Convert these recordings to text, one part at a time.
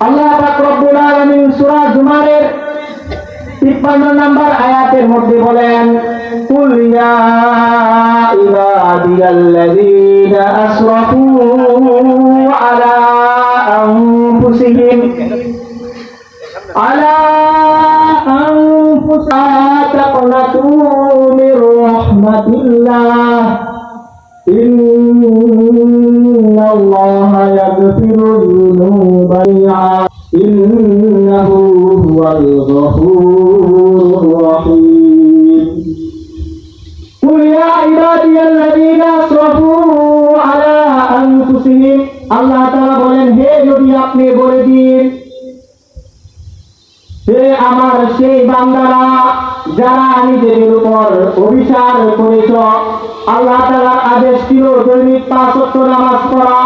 Allah taala melalui surah Jumairi, di pasal nomor ayat yang mudah boleh kuliah ya ibadilah di nasraku ala alfu sin, ala alfu saat kau natu mirohmatillah inna allah ya kadirul. إن الله يغفر الذنوب جميعا إنه هو الغفور الرحيم قل يا عبادي الذين أسرفوا على أنفسهم আল্লাহ তাআলা বলেন হে নবী আপনি বলে দিন হে আমার সেই বান্দারা যারা নিজেদের উপর অভিচার করেছ আল্লাহ তাআলার আদেশ ছিল দৈনিক পাঁচ ওয়াক্ত নামাজ পড়া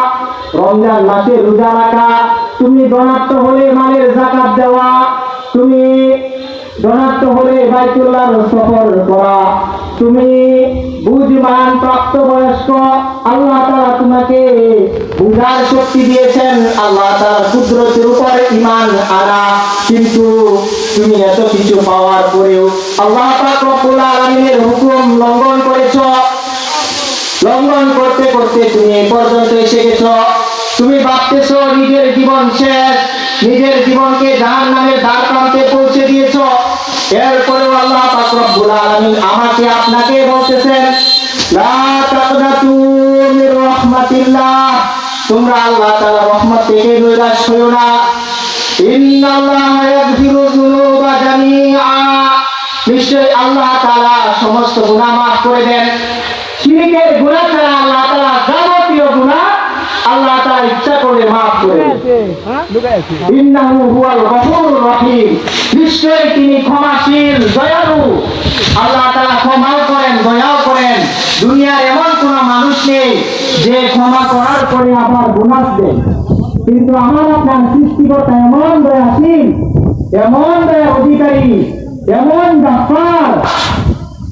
রমজান মাসে রোজা রাখা, তুমি ধনাত্ম হলে মালের জাকাত দেওয়া, তুমি ধনাত্ম হলে বাইতুল্লাহর সফর করা, তুমি বুঝবান প্রাপ্তবয়স্ক, আল্লাহ তাআলা তোমাকে বুঝার শক্তি দিয়েছেন, আল্লাহ তার কুদরতের উপরে ইমান আনা, কিন্তু তুমি এত কিছু পাওয়ার পরেও আল্লাহ রব্বুল হুকুম লঙ্ঘন করেছ। লঙ্ঘন করতে করতে তুমি এই পর্যন্ত এসে গেছো। তুমি ভাবতেছ নিজের জীবন শেষ, নিজের জীবনকে জাহান নামের দ্বার প্রান্তে পৌঁছে দিয়েছ। এরপরে আল্লাহ পাক রব্বুল আমাকে আপনাকে বলতেছেন তোমরা আল্লাহ রহমত থেকে আল্লাহ সমস্ত করে দেন। নিশ্চয়ই তিনি ক্ষমাশীল, দয়ালু। আল্লাহ তাআলা ক্ষমাও করেন, দয়াও করেন। দুনিয়ার এমন কোন মানুষ নেই যে ক্ষমা করার পরে আবার বোনাস দেন কিন্তু আমার আপনার সৃষ্টিকর্তা এমন দয়াশীল, এমন দয়া অধিকারী, এমন গাফার।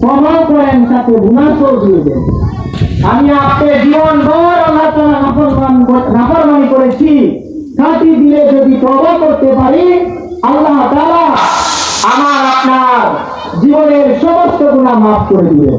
ক্ষমাও করেন সাথে বোনাসও দিয়ে দেন। আমি আপনি জীবন ভর আল্লাহ নাফরমান নাফরমানি করেছি। খাঁটি দিলে যদি তবা করতে পারি, আল্লাহ তারা আমার আপনার জীবনের সমস্ত গুণা মাফ করে দিবে